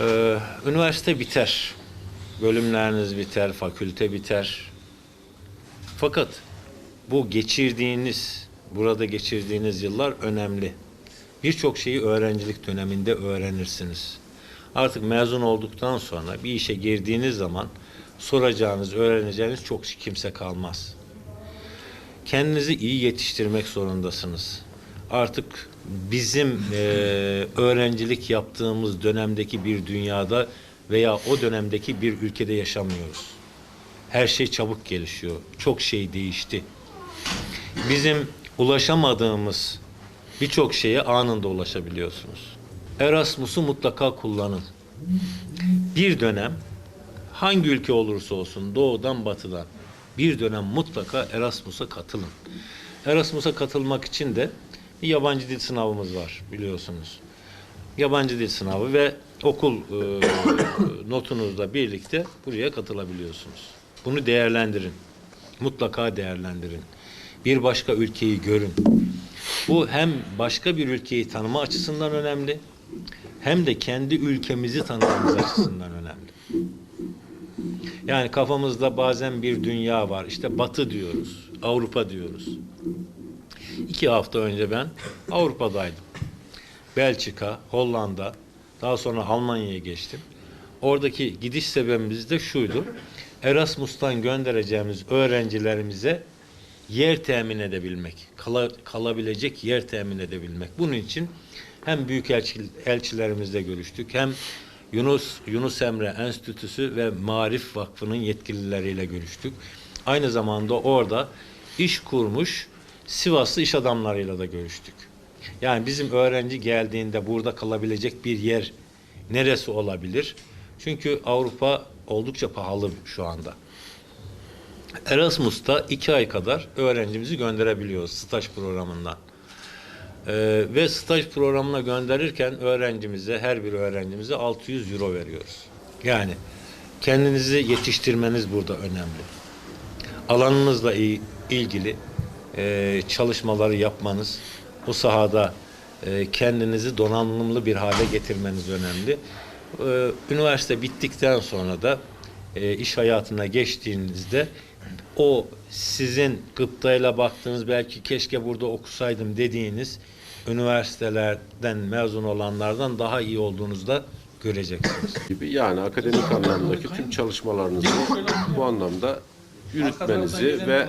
Ee, üniversite biter. Bölümleriniz biter, fakülte biter. Fakat bu geçirdiğiniz, burada geçirdiğiniz yıllar önemli. Birçok şeyi öğrencilik döneminde öğrenirsiniz. Artık mezun olduktan sonra bir işe girdiğiniz zaman soracağınız, öğreneceğiniz çok kimse kalmaz. Kendinizi iyi yetiştirmek zorundasınız. Artık bizim eee, öğrencilik yaptığımız dönemdeki bir dünyada veya o dönemdeki bir ülkede yaşamıyoruz. Her şey çabuk gelişiyor. Çok şey değişti. Bizim ulaşamadığımız birçok şeye anında ulaşabiliyorsunuz. Erasmus'u mutlaka kullanın. Bir dönem hangi ülke olursa olsun doğudan batıdan bir dönem mutlaka Erasmus'a katılın. Erasmus'a katılmak için de yabancı dil sınavımız var biliyorsunuz. Yabancı dil sınavı ve okul e, notunuzla birlikte buraya katılabiliyorsunuz. Bunu değerlendirin. Mutlaka değerlendirin. Bir başka ülkeyi görün. Bu hem başka bir ülkeyi tanıma açısından önemli hem de kendi ülkemizi tanımamız açısından önemli. Yani kafamızda bazen bir dünya var. İşte Batı diyoruz, Avrupa diyoruz. İki hafta önce ben Avrupa'daydım. Belçika, Hollanda, daha sonra Almanya'ya geçtim. Oradaki gidiş sebebimiz de şuydu. Erasmus'tan göndereceğimiz öğrencilerimize yer temin edebilmek, kala- kalabilecek yer temin edebilmek. Bunun için hem büyük elçilerimizle görüştük, hem Yunus Yunus Emre Enstitüsü ve Marif Vakfı'nın yetkilileriyle görüştük. Aynı zamanda orada iş kurmuş Sivaslı iş adamlarıyla da görüştük. Yani bizim öğrenci geldiğinde burada kalabilecek bir yer neresi olabilir? Çünkü Avrupa oldukça pahalı şu anda. Erasmus'ta iki ay kadar öğrencimizi gönderebiliyoruz staj programından. Ee, ve staj programına gönderirken öğrencimize, her bir öğrencimize 600 euro veriyoruz. Yani kendinizi yetiştirmeniz burada önemli. Alanınızla ilgili e, çalışmaları yapmanız, bu sahada e, kendinizi donanımlı bir hale getirmeniz önemli. E, üniversite bittikten sonra da e, iş hayatına geçtiğinizde o sizin gıptayla baktığınız belki keşke burada okusaydım dediğiniz üniversitelerden mezun olanlardan daha iyi olduğunuzu da göreceksiniz. yani akademik anlamdaki tüm çalışmalarınızı bu anlamda yürütmenizi ve